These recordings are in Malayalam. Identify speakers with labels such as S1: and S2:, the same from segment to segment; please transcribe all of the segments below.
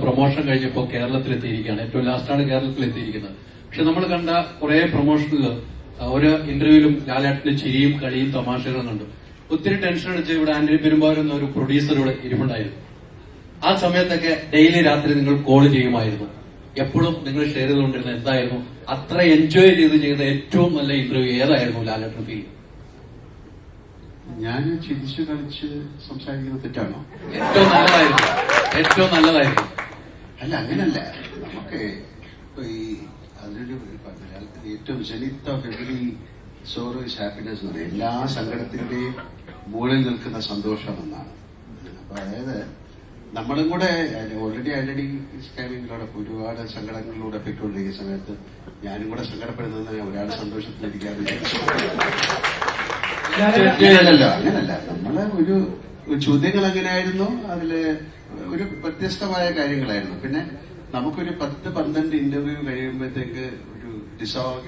S1: പ്രൊമോഷൻ കഴിഞ്ഞപ്പോൾ കേരളത്തിലെത്തിയിരിക്കുകയാണ്. ഏറ്റവും ലാസ്റ്റാണ് കേരളത്തിലെത്തിയിരിക്കുന്നത്. പക്ഷെ നമ്മൾ കണ്ട കുറെ പ്രൊമോഷനുകൾ ഒരു ഇന്റർവ്യൂവിലും ലാലേട്ടന്റെ ചിരിയും കളിയും തമാശകളും കണ്ടു. ഒത്തിരി ടെൻഷൻ അടിച്ച് ഇവിടെ ആന്റണി പെരുമ്പാവൂർ എന്ന ഒരു പ്രൊഡ്യൂസർ ഇവിടെ ഇരിപ്പുണ്ടായിരുന്നു. ആ സമയത്തൊക്കെ ഡെയിലി രാത്രി നിങ്ങൾ കോൾ ചെയ്യുമായിരുന്നു. എപ്പോഴും നിങ്ങൾ ഷെയർ ചെയ്തുകൊണ്ടിരുന്ന എന്തായിരുന്നു? അത്ര എൻജോയ് ചെയ്ത് ചെയ്ത ഏറ്റവും നല്ല ഇന്റർവ്യൂ ഏതായിരുന്നു ലാലേട്ടൻ ഫീൽ?
S2: ഞാൻ ചിരിച്ചു കളിച്ച് സംസാരിക്കുന്നത് തെറ്റാണോ?
S1: ഏറ്റവും നല്ലതായിരുന്നു. ഏറ്റവും നല്ലതായിരുന്നു.
S2: അല്ല അങ്ങനല്ല. നമുക്ക് ഇപ്പൊ ഈ അതിനൊരു മലയാളത്തിൽ ഏറ്റവും ജനിത്ത of every sorrow is happiness എന്ന് പറയും. എല്ലാ സങ്കടത്തിന്റെയും മുകളിൽ നിൽക്കുന്ന സന്തോഷം എന്നാണ്. അപ്പൊ അതായത് നമ്മളും കൂടെ ഓൾറെഡി ആൾറെഡി സ്കാമിങ്ങിലൂടെ ഒരുപാട് സങ്കടങ്ങളിലൂടെ പോയിക്കൊണ്ടിരിക്കുന്ന സമയത്ത് ഞാനും കൂടെ സങ്കടപ്പെടുന്നത് ഒരാൾ സന്തോഷത്തിലിരിക്കാതെ അങ്ങനല്ല. നമ്മളെ ഒരു ഒരു ചോദ്യങ്ങൾ എങ്ങനെയായിരുന്നു അതിൽ ഒരു വ്യത്യസ്തമായ കാര്യങ്ങളായിരുന്നു. പിന്നെ നമുക്കൊരു പത്ത് പന്ത്രണ്ട് ഇന്റർവ്യൂ കഴിയുമ്പോഴത്തേക്ക് ഒരു ഡിസോ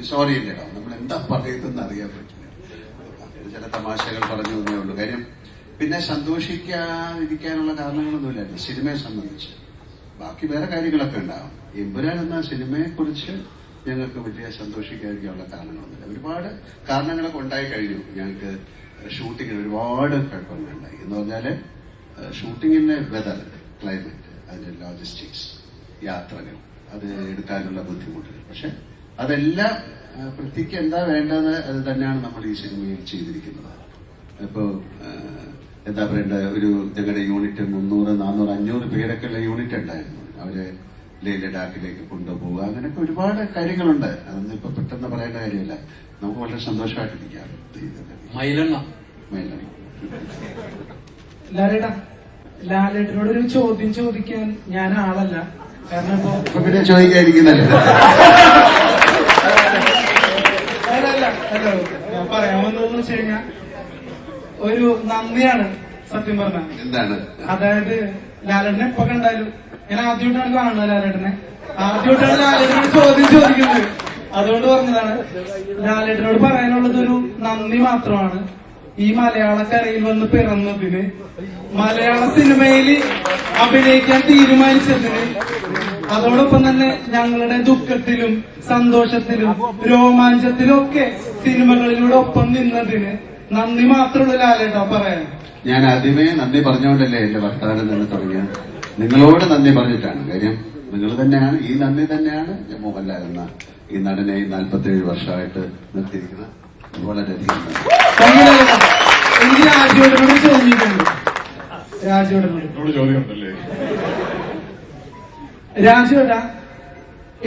S2: ഡിസോറിയന്റഡ് ആവും. നമ്മൾ എന്താ പറയുന്നതെന്ന് അറിയാൻ പറ്റില്ല. ചില തമാശകൾ പറഞ്ഞു തന്നേ ഉള്ളൂ. കാര്യം പിന്നെ സന്തോഷിക്കാതിരിക്കാനുള്ള കാരണങ്ങളൊന്നുമില്ലായിരുന്നു സിനിമയെ സംബന്ധിച്ച്. ബാക്കി വേറെ കാര്യങ്ങളൊക്കെ ഉണ്ടാവും. എമ്പുരാൻ എന്ന സിനിമയെ കുറിച്ച് ഞങ്ങൾക്ക് വലിയ സന്തോഷിക്കാതിരിക്കാനുള്ള കാരണങ്ങളൊന്നുമില്ല. ഒരുപാട് കാരണങ്ങളൊക്കെ ഉണ്ടായി കഴിഞ്ഞു. ഞങ്ങൾക്ക് ഷൂട്ടിങ്ങിന് ഒരുപാട് കുഴപ്പങ്ങളുണ്ടായി. എന്ന് പറഞ്ഞാൽ ഷൂട്ടിങ്ങിന്റെ വെതർ ക്ലൈമറ്റ് അതിന്റെ ലോജിസ്റ്റിക്സ് യാത്രകൾ അത് എടുക്കാനുള്ള ബുദ്ധിമുട്ടുകൾ. പക്ഷെ അതെല്ലാം പൃഥ്വിക്ക് എന്താ വേണ്ടത് അത് തന്നെയാണ് നമ്മൾ ഈ സിനിമയിൽ ചെയ്തിരിക്കുന്നത്. ഇപ്പോ എന്താ പറയണ്ട ഒരു ഞങ്ങളുടെ യൂണിറ്റ് മുന്നൂറ് നാനൂറ് അഞ്ഞൂറ് പേരൊക്കെ ഉള്ള യൂണിറ്റ് ഉണ്ടായിരുന്നു. അവരെ ലേ ലഡാക്കിലേക്ക് കൊണ്ടുപോകുക അങ്ങനെയൊക്കെ ഒരുപാട് കാര്യങ്ങളുണ്ട്. അതൊന്നും ഇപ്പൊ പെട്ടെന്ന് പറയേണ്ട കാര്യമില്ല. നമുക്ക് വളരെ സന്തോഷമായിട്ടിരിക്കാം
S1: മൈലെണ്ണ.
S2: മൈലാണ്
S3: ലാലേട്ടാ ലാലേട്ടനോട് ഒരു ചോദ്യം ചോദിക്കാൻ ഞാൻ ആളല്ല. കാരണം ഇപ്പൊ
S2: പിന്നെ ചോദിക്കാതിരിക്കുന്നല്ലേ
S3: ഞാൻ പറയാൻ വന്നതെന്ന് വെച്ച് കഴിഞ്ഞാ ഒരു നന്ദിയാണ് സത്യം പറഞ്ഞ.
S2: എന്താണ്?
S3: അതായത് ലാലേട്ടനെ എപ്പോ കണ്ടാലും ഞാൻ ആദ്യമായിട്ടാണ് കാണുന്നത് ലാലേട്ടനെ. ആദ്യമായിട്ടാണ് ലാലേട്ടനോട് ചോദ്യം ചോദിക്കുന്നത്. അതുകൊണ്ട് പറഞ്ഞതാണ് ലാലേട്ടനോട് പറയാനുള്ളത് ഒരു നന്ദി മാത്രമാണ്. ഈ മലയാളക്കരയിൽ വന്ന് പിറന്നതിന് മലയാള സിനിമയിൽ അഭിനയിക്കാൻ തീരുമാനിച്ചതിന് അതോടൊപ്പം തന്നെ ഞങ്ങളുടെ ദുഃഖത്തിലും സന്തോഷത്തിലും രോമാഞ്ചത്തിലും ഒക്കെ സിനിമകളിലൂടെ ഒപ്പം നിന്നതിന് നന്ദി മാത്രമുള്ള ലാലേട്ടാ പറയാൻ.
S2: ഞാൻ ആദ്യമേ നന്ദി പറഞ്ഞുകൊണ്ടല്ലേ എന്റെ ഭർത്താവിനെ നിന്ന് തുടങ്ങിയത്. നിങ്ങളോട് നന്ദി പറഞ്ഞിട്ടാണ് കാര്യം. നിങ്ങൾ തന്നെയാണ് ഈ നന്ദി തന്നെയാണ് മോഹൻലാൽ എന്ന ഈ നടനെ നാൽപ്പത്തേഴ് വർഷമായിട്ട് നിർത്തിയിരിക്കുന്ന വളരെയധികം
S3: എനിക്ക്
S4: ചോദ്യമുണ്ടല്ലേ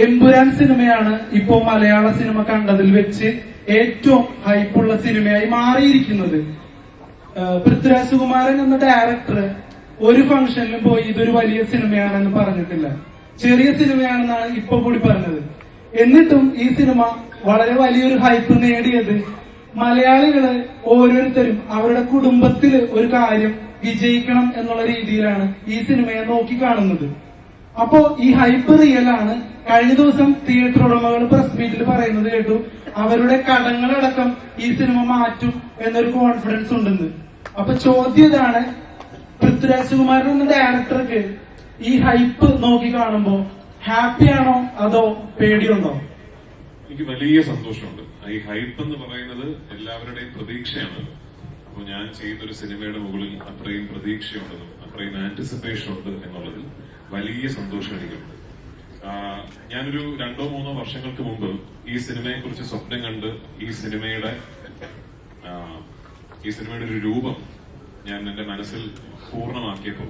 S3: എമ്പുരാൻ സിനിമയാണ് ഇപ്പോ മലയാള സിനിമ കണ്ടതിൽ വെച്ച് ഏറ്റവും ഹൈപ്പുള്ള സിനിമയായി മാറിയിരിക്കുന്നത്. പൃഥ്വിരാജ് സുകുമാരൻ എന്ന ഡയറക്ടർ ഒരു ഫംഗ്ഷനിലും പോയി ഇതൊരു വലിയ സിനിമയാണെന്ന് പറഞ്ഞിട്ടില്ല. ചെറിയ സിനിമയാണെന്നാണ് ഇപ്പൊ കൂടി പറഞ്ഞത്. എന്നിട്ടും ഈ സിനിമ വളരെ വലിയൊരു ഹൈപ്പ് നേടിയത് മലയാളികൾ ഓരോരുത്തരും അവരുടെ കുടുംബത്തിൽ ഒരു കാര്യം വിജയിക്കണം എന്നുള്ള രീതിയിലാണ് ഈ സിനിമയെ നോക്കി കാണുന്നത്. അപ്പോ ഈ ഹൈപ്പ് റിയൽ ആണ്. കഴിഞ്ഞ ദിവസം തിയേറ്റർ ഉടമകൾ പ്രസ് മീറ്റിൽ പറയുന്നത് കേട്ടു അവരുടെ കടങ്ങളടക്കം ഈ സിനിമ മാറ്റും എന്നൊരു കോൺഫിഡൻസ് ഉണ്ടെന്ന്. അപ്പൊ ചോദ്യം ഇതാണ് പൃഥ്വിരാജ് കുമാരൻ എന്ന ഡയറക്ടർക്ക് ഈ ഹൈപ്പ് നോക്കി കാണുമ്പോ ഹാപ്പിയാണോ അതോ പേടിയുണ്ടോ?
S4: എനിക്ക് വലിയ സന്തോഷമുണ്ട്. ഈ ഹൈപ്പ് എന്ന് പറയുന്നത് എല്ലാവരുടെയും പ്രതീക്ഷയാണ്. അപ്പോൾ ഞാൻ ചെയ്യുന്ന ഒരു സിനിമയുടെ മുകളിൽ അത്രയും പ്രതീക്ഷയുണ്ടെന്നും അത്രയും ആന്റിസിപ്പേഷൻ ഉണ്ട് എന്നുള്ളതിൽ വലിയ സന്തോഷം എനിക്കുണ്ട്. ഞാനൊരു രണ്ടോ മൂന്നോ വർഷങ്ങൾക്ക് മുമ്പ് ഈ സിനിമയെ കുറിച്ച് സ്വപ്നം കണ്ട് ഈ സിനിമയുടെ ഈ സിനിമയുടെ ഒരു രൂപം ഞാൻ എന്റെ മനസ്സിൽ പൂർണമാക്കിയപ്പോൾ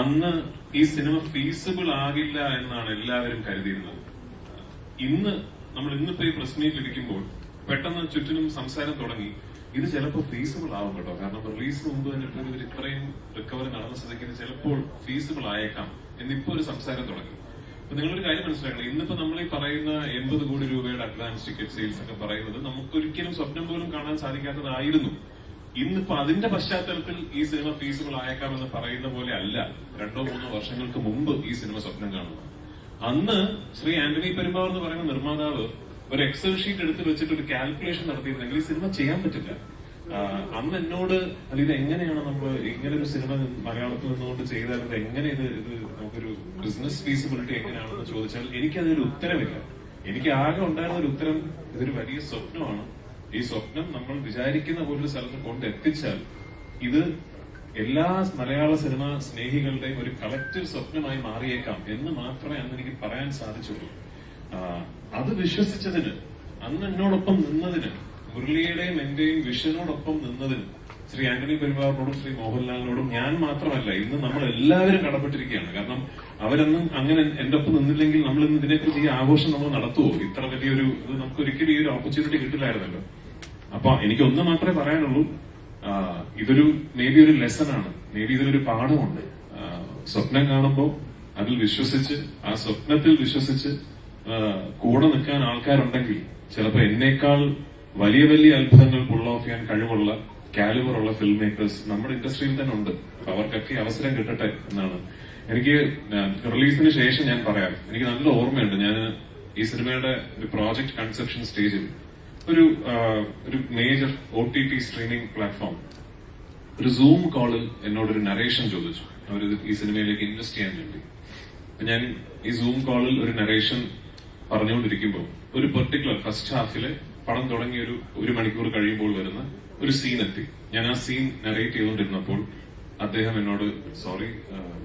S4: അന്ന് ഈ സിനിമ ഫീസിബിൾ ആകില്ല എന്നാണ് എല്ലാവരും കരുതിയിരുന്നത്. ഇന്ന് നമ്മൾ ഇന്നിപ്പോ ഈ പ്രസ് ഇരിക്കുമ്പോൾ പെട്ടെന്ന് ചുറ്റിനും സംസാരം തുടങ്ങി. ഇത് ചിലപ്പോൾ ഫീസിബിൾ ആവും കേട്ടോ. കാരണം റിലീസിന് മുമ്പ് തന്നെ ഇത്രയും റിക്കവറി നടന്ന സ്ഥിതിക്ക് ചിലപ്പോൾ ഫീസിബിൾ ആയേക്കാം എന്നിപ്പോ ഒരു സംസാരം തുടങ്ങി. അപ്പൊ നിങ്ങളൊരു കാര്യം മനസ്സിലാക്കണം. ഇന്നിപ്പോ നമ്മൾ ഈ പറയുന്ന എൺപത് കോടി രൂപയുടെ അഡ്വാൻസ് ടിക്കറ്റ് സെയിൽസ് ഒക്കെ പറയുന്നത് നമുക്ക് ഒരിക്കലും സ്വപ്നം പോലും കാണാൻ സാധിക്കാത്തതായിരുന്നു. ഇന്നിപ്പോ അതിന്റെ പശ്ചാത്തലത്തിൽ ഈ സിനിമ ഫീസിബിൾ ആയേക്കാം എന്ന് പറയുന്ന പോലെ അല്ല. രണ്ടോ മൂന്നോ വർഷങ്ങൾക്ക് മുമ്പ് ഈ സിനിമ സ്വപ്നം കാണുന്നത്. അന്ന് ശ്രീ ആന്റണി പെരുമ്പാവർ എന്ന് പറയുന്ന നിർമ്മാതാവ് ഒരു എക്സൽ ഷീറ്റ് എടുത്ത് വെച്ചിട്ട് ഒരു കാൽക്കുലേഷൻ നടത്തിയിരുന്നെങ്കിൽ ഈ സിനിമ ചെയ്യാൻ പറ്റില്ല. അന്ന് എന്നോട് അല്ല ഇത് എങ്ങനെയാണ് നമ്മൾ ഇങ്ങനെ ഒരു സിനിമ മലയാളത്തിൽ നിന്നുകൊണ്ട് ചെയ്താൽ ഇത് എങ്ങനെ ഇത് ഇത് നമുക്കൊരു ബിസിനസ് ഫീസിബിലിറ്റി എങ്ങനെയാണെന്ന് ചോദിച്ചാൽ എനിക്കതിനൊരു ഉത്തരവില്ല എനിക്ക് ആകെ ഉണ്ടായിരുന്ന ഒരു ഉത്തരം ഇതൊരു വലിയ സ്വപ്നമാണ്. ഈ സ്വപ്നം നമ്മൾ വിചാരിക്കുന്ന പോലൊരു സ്ഥലത്ത് കൊണ്ട് എത്തിച്ചാൽ ഇത് എല്ലാ മലയാള സിനിമ സ്നേഹികളുടെയും ഒരു കളക്റ്റീവ് സ്വപ്നമായി മാറിയേക്കാം എന്ന് മാത്രമേ അന്ന് എനിക്ക് പറയാൻ സാധിച്ചുള്ളൂ. അത് വിശ്വസിച്ചതിന് അന്ന് എന്നോടൊപ്പം നിന്നതിന് മുരളിയുടെയും എന്റെയും വിഷനോടൊപ്പം നിന്നതിന് ശ്രീ ആന്റണി പെരുമാറിനോടും ശ്രീ മോഹൻലാലിനോടും ഞാൻ മാത്രമല്ല ഇന്ന് നമ്മൾ എല്ലാവരും കടപ്പെട്ടിരിക്കുകയാണ്. കാരണം അവരൊന്നും അങ്ങനെ എന്റെ ഒപ്പം നിന്നില്ലെങ്കിൽ നമ്മൾ ഇന്ന് ഇതിനെക്കുറിച്ച് ഈ ആഘോഷം നമ്മൾ നടത്തുവോ? ഇത്ര വലിയൊരു ഇത് നമുക്ക് ഒരിക്കലും ഈ ഒരു ഓപ്പർച്യൂണിറ്റി കിട്ടില്ലായിരുന്നല്ലോ. അപ്പൊ എനിക്ക് ഒന്ന് മാത്രമേ പറയാനുള്ളൂ ഇതൊരു മേ ബി ഒരു ലെസൺ ആണ്. മേ ബി ഇതിലൊരു പാഠമുണ്ട്. സ്വപ്നം കാണുമ്പോൾ അതിൽ വിശ്വസിച്ച് ആ സ്വപ്നത്തിൽ വിശ്വസിച്ച് കൂടെ നിൽക്കാൻ ആൾക്കാരുണ്ടെങ്കിൽ ചിലപ്പോൾ എന്നേക്കാൾ വലിയ വലിയ അത്ഭുതങ്ങൾ പുള്ള ഓഫ് ചെയ്യാൻ കഴിവുള്ള കാലിബർ ഉള്ള ഫിലിം മേക്കേഴ്സ് നമ്മുടെ ഇൻഡസ്ട്രിയിൽ തന്നെ ഉണ്ട്. അവർക്കൊക്കെ അവസരം കിട്ടട്ടെ എന്നാണ്. എനിക്ക് റിലീസിന് ശേഷം ഞാൻ പറയാം. എനിക്ക് നല്ല ഓർമ്മയുണ്ട്. ഞാൻ ഈ സിനിമയുടെ ഒരു പ്രോജക്ട് കൺസെപ്ഷൻ സ്റ്റേജിൽ ഒരു ഒരു major O T T streaming platform ഒരു സൂം കോളിൽ എന്നോട് ഒരു നറേഷൻ ചോദിച്ചു. അവർ ഈ സിനിമയിലേക്ക് ഇൻവെസ്റ്റ് ചെയ്യാൻ വേണ്ടി. ഞാൻ ഈ സൂം കോളിൽ ഒരു നറേഷൻ പറഞ്ഞുകൊണ്ടിരിക്കുമ്പോൾ ഒരു പെർട്ടിക്കുലർ ഫസ്റ്റ് ഹാഫിലെ പടം തുടങ്ങിയ ഒരു ഒരു മണിക്കൂർ കഴിയുമ്പോൾ വരുന്ന ഒരു സീൻ എത്തി. ഞാൻ ആ സീൻ നറേറ്റ് ചെയ്തുകൊണ്ടിരുന്നപ്പോൾ അദ്ദേഹം എന്നോട് സോറി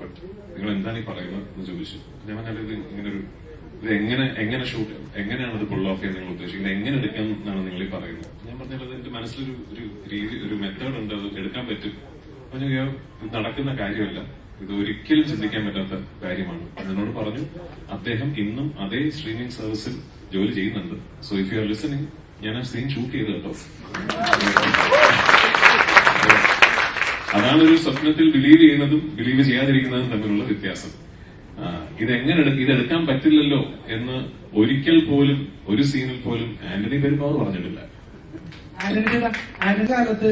S4: ബട്ട് നിങ്ങൾ എന്താണ് ഈ പറയുന്നത്? എന്ന് ചോദിച്ചു. ഞാൻ പറഞ്ഞത് ഇങ്ങനെ ഒരു ഇത് എങ്ങനെ എങ്ങനെ ഷൂട്ട് എങ്ങനെയാണ് ഇത് പുൾ ഓഫ് ചെയ്യാൻ നിങ്ങൾ ഉദ്ദേശിക്കുന്നത്? എങ്ങനെ എടുക്കാം എന്നാണ് നിങ്ങൾ ഈ പറയുന്നത്? ഞാൻ പറഞ്ഞത് എന്റെ മനസ്സിലൊരു ഒരു രീതി ഒരു മെത്തേഡ് ഉണ്ട്. അത് എടുക്കാൻ പറ്റും. ഞാൻ ഇത് നടക്കുന്ന കാര്യമല്ല. ഇത് ഒരിക്കലും ചിന്തിക്കാൻ പറ്റാത്ത കാര്യമാണ്. എന്നോട് പറഞ്ഞു അദ്ദേഹം ഇന്നും അതേ സ്ട്രീമിംഗ് സർവീസിൽ ജോലി ചെയ്യുന്നുണ്ട്. So if you are listening ഞാൻ ആ സീൻ ഷൂട്ട് ചെയ്ത് കേട്ടോ. അതാണ് ഒരു സ്വപ്നത്തിൽ ബിലീവ് ചെയ്യുന്നതും ബിലീവ് ചെയ്യാതിരിക്കുന്നതും തമ്മിലുള്ള വ്യത്യാസം. ഇതെങ്ങനെ ഇതെടുക്കാൻ പറ്റില്ലല്ലോ എന്ന് ഒരിക്കൽ പോലും ഒരു സീനിൽ പോലും ആന്റണി പെരുമാവ് പറഞ്ഞിട്ടില്ല.
S3: കാലത്ത്